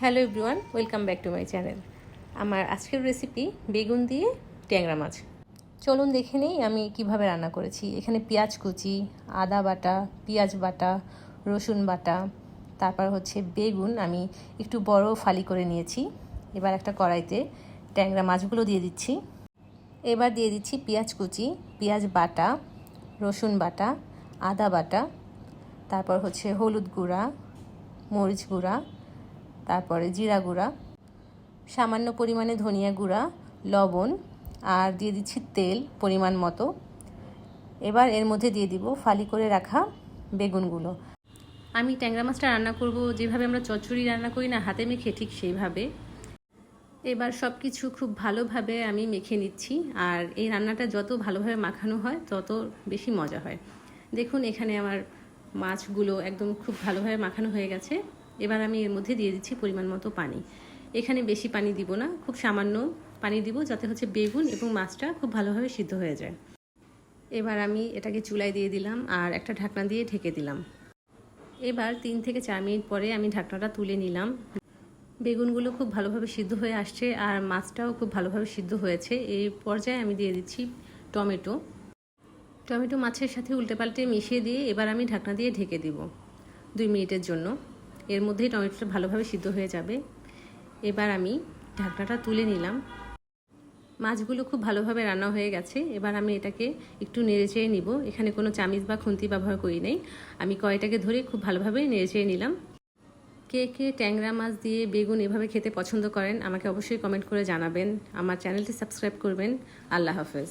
Hello everyone, welcome back to my channel. আমার আজকের recipe বেগুন দিয়ে ট্যাংরা মাছ। চলুন দেখে নেই আমি কীভাবে রান্না করেছি। এখানে পেঁয়াজ কুচি, আদা বাটা, পেঁয়াজ বাটা, রসুন বাটা, তারপর হচ্ছে বেগুন। আমি একটু বড় ফালি করে নিয়েছি। এবার একটা কড়াইতে ট্যাংরা মাছগুলো দিয়ে দিচ্ছি। এবার দিয়ে দিচ্ছি পেঁয়াজ কুচি, পেঁয়াজ বাটা, রসুন বাটা, আদা বাটা, তারপর হচ্ছে হলুদ গুঁড়া, মরিচ গুঁড়া তারপরে জিরা গুঁড়া, সামান্য পরিমাণে ধনিয়া গুঁড়া, লবণ, আর দিয়ে দিচ্ছি তেল পরিমাণ মতো। এবার এর মধ্যে দিয়ে দিব ফালি করে রাখা বেগুনগুলো। আমি ট্যাংরা মাছটা রান্না করব যেভাবে আমরা চচ্চড়ি রান্না করি না, হাতে মেখে ঠিক সেইভাবে। এবার সব কিছু খুব ভালোভাবে আমি মেখে নিচ্ছি, আর এই রান্নাটা যত ভালোভাবে মাখানো হয়, তত বেশি মজা হয়। দেখুন এখানে আমার মাছগুলো একদম খুব ভালোভাবে মাখানো হয়ে গেছে। এবার আমি এর মধ্যে দিয়ে দিচ্ছি পরিমাণ মতো পানি। এখানে বেশি পানি দিব না, খুব সামান্য পানি দিব যাতে হচ্ছে বেগুন এবং মাছটা খুব ভালোভাবে সিদ্ধ হয়ে যায়। এবার আমি এটাকে চুলায় দিয়ে দিলাম আর একটা ঢাকনা দিয়ে ঢেকে দিলাম। এবার তিন থেকে চার মিনিট পরে আমি ঢাকনাটা তুলে নিলাম। বেগুনগুলো খুব ভালোভাবে সিদ্ধ হয়ে আসছে আর মাছটাও খুব ভালোভাবে সিদ্ধ হয়েছে। এই পর্যায়ে আমি দিয়ে দিচ্ছি টমেটো। টমেটো মাছের সাথে উল্টে পাল্টে মিশিয়ে দিয়ে এবার আমি ঢাকনা দিয়ে ঢেকে দিব দুই মিনিটের জন্য। এর মধ্যেই টমেটোটা ভালোভাবে সিদ্ধ হয়ে যাবে। এবার আমি ঢাকনাটা তুলে নিলাম। মাছগুলো খুব ভালোভাবে রান্না হয়ে গেছে। এবার আমি এটাকে একটু নেড়ে চেয়ে নিব। এখানে কোনো চামিচ বা খুন্তি ব্যবহার করি নেই। আমি কয়টাকে ধরে খুব ভালোভাবে নেড়ে চেয়ে নিলাম। কে কে ট্যাংরা মাছ দিয়ে বেগুন এভাবে খেতে পছন্দ করেন, আমাকে অবশ্যই কমেন্ট করে জানাবেন। আমার চ্যানেলটি সাবস্ক্রাইব করবেন। আল্লাহ হাফেজ।